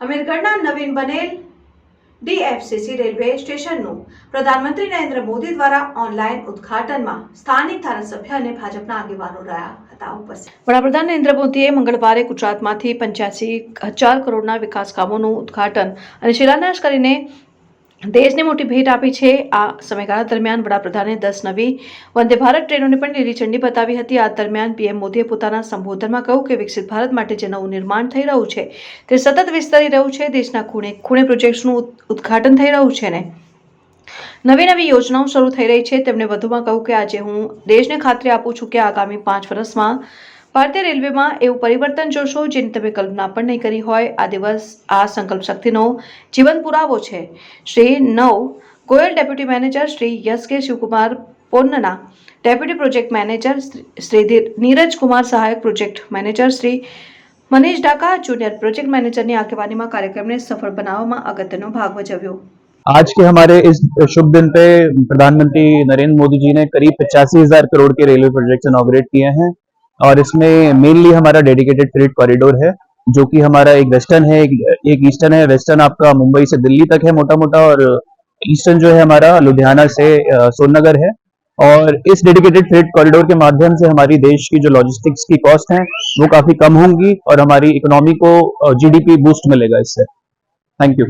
અમીરગઢના નવીન બનેલ DFCC railway સ્ટેશનનું પ્રધાનમંત્રી નરેન્દ્ર મોદી દ્વારા ઓનલાઈન ઉદ્ઘાટનમાં સ્થાનિક ધારાસભ્ય અને ભાજપના આગેવાનો રહ્યા હતા વડાપ્રધાન નરેન્દ્ર મોદીએ મંગળવારે ગુજરાતમાંથી પંચ્યાસી હજાર કરોડના વિકાસ કામોનું ઉદ્ઘાટન અને શિલાન્યાસ કરીને દેશને મોટી ભેટ આપી છે. આ સમયગાળા દરમિયાન વડાપ્રધાને દસ નવી વંદે ભારત ટ્રેનોને પણ લીલી ઝંડી બતાવી હતી. આ દરમિયાન પીએમ મોદીએ પોતાના સંબોધનમાં કહ્યું કે વિકસિત ભારત માટે જે નવું નિર્માણ થઈ રહ્યું છે, તે સતત વિસ્તરી રહ્યું છે. દેશના ખૂણે ખૂણે પ્રોજેક્ટ્સનું ઉદ- ઉદ્ઘાટન થઈ રહ્યું છે ને? નવી નવી યોજનાઓ શરૂ થઈ રહી છે. તેમણે વધુમાં કહ્યું કે આજે હું દેશને ખાતરી આપું છું કે આગામી પાંચ વર્ષમાં ભારતીય રેલવેમાં એવું પરિવર્તન જોશો જેની તમે કલ્પના પણ નહીં કરી હોય આ દિવસ આ સંકલ્પ શક્તિનો જીવન પુરાવો છે Shri Nav Goyal deputy manager Shri S K Shivakumar Ponnana deputy project manager Shri- Shri ધીર- નીરજ કુમાર સહાયક project manager Shri Manish Daka junior project મેનેજરની આગેવાનીમાં કાર્યક્રમને સફળ બનાવવામાં અગત્યનો ભાગ ભજવ્યો आज के हमारे इस शुभ दिन पे प्रधानमंत्री नरेंद्र मोदी जी ने करीब पचासी हजार करोड़ के रेलवे प्रोजेक्ट इनॉग्रेट किए हैं और इसमें मेनली हमारा डेडिकेटेड फ्रेट कॉरिडोर है जो कि हमारा एक वेस्टर्न है एक, एक ईस्टर्न है। वेस्टर्न आपका मुंबई से दिल्ली तक है मोटा मोटा और ईस्टर्न जो है हमारा लुधियाना से सोननगर है। और इस डेडिकेटेड फ्रेट कॉरिडोर के माध्यम से हमारी देश की जो लॉजिस्टिक्स की कॉस्ट है वो काफ़ी कम होंगी और हमारी इकोनॉमी को जीडीपी बूस्ट मिलेगा इससे। Thank you